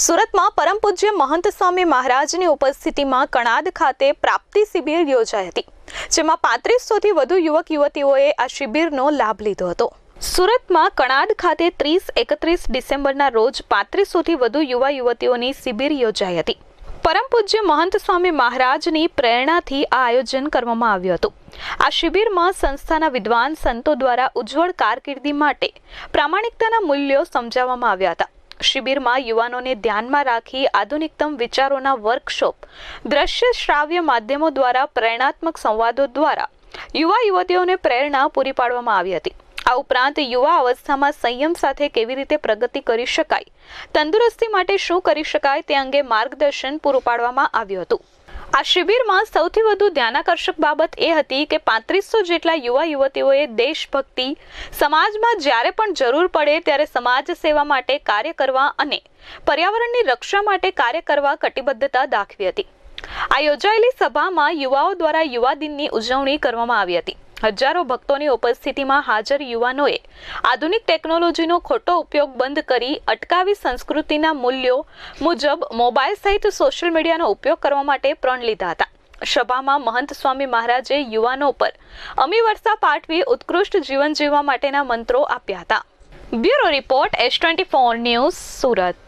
સુરતમાં પરમ પૂજ્ય મહંત સ્વામી મહારાજની ઉપસ્થિતિમાં કણાદ ખાતે પ્રાપ્તિ શિબિર યોજાઈ હતી, જેમાં પાંત્રીસોથી વધુ યુવક યુવતીઓએ આ શિબિરનો લાભ લીધો હતો. સુરતમાં કણાદ ખાતે ત્રીસ એકત્રીસ ડિસેમ્બરના રોજ પાંત્રીસોથી વધુ યુવા યુવતીઓની શિબિર યોજાઈ હતી. પરમ પૂજ્ય મહંત સ્વામી મહારાજની પ્રેરણાથી આ આયોજન કરવામાં આવ્યું હતું. આ શિબિરમાં સંસ્થાના વિદ્વાન સંતો દ્વારા ઉજ્જવળ કારકિર્દી માટે પ્રામાણિકતાના મૂલ્યો સમજાવવામાં આવ્યા હતા. શિબિરમાં યુવાનોને ધ્યાનમાં રાખી આધુનિકતમ વિચારોના વર્કશોપ, દ્રશ્ય શ્રાવ્ય માધ્યમો દ્વારા પ્રેરણાત્મક સંવાદો દ્વારા યુવા યુવતીઓને પ્રેરણા પૂરી પાડવામાં આવી હતી. આ ઉપરાંત યુવા અવસ્થામાં સંયમ સાથે કેવી રીતે પ્રગતિ કરી શકાય, તંદુરસ્તી માટે શું કરી શકાય તે અંગે માર્ગદર્શન પૂરું પાડવામાં આવ્યું હતું. આ શિબિરમાં સૌથી વધુ ધ્યાનાકર્ષક બાબત એ હતી કે પાંત્રીસો જેટલા યુવા યુવતીઓએ દેશભક્તિ, સમાજમાં જ્યારે પણ જરૂર પડે ત્યારે સમાજ સેવા માટે કાર્ય કરવા અને પર્યાવરણની રક્ષા માટે કાર્ય કરવા કટિબદ્ધતા દાખવી હતી. આ યોજાયેલી સભામાં યુવાઓ દ્વારા યુવા દિનની ઉજવણી કરવામાં આવી હતી. હજારો ભક્તોની ઉપસ્થિતિમાં હાજર યુવાનોએ આધુનિક ટેકનોલોજીનો ખોટો ઉપયોગ બંધ કરી અટકાવી સંસ્કૃતિના મૂલ્યો મુજબ મોબાઈલ સહિત સોશિયલ મીડિયાનો ઉપયોગ કરવા માટે પ્રણ લીધા હતા. સભામાં મહંત સ્વામી મહારાજે યુવાનો પર અમી વર્ષા પાઠવી ઉત્કૃષ્ટ જીવન જીવવા માટેના મંત્રો આપ્યા હતા. Bureau report S twenty four news Surat.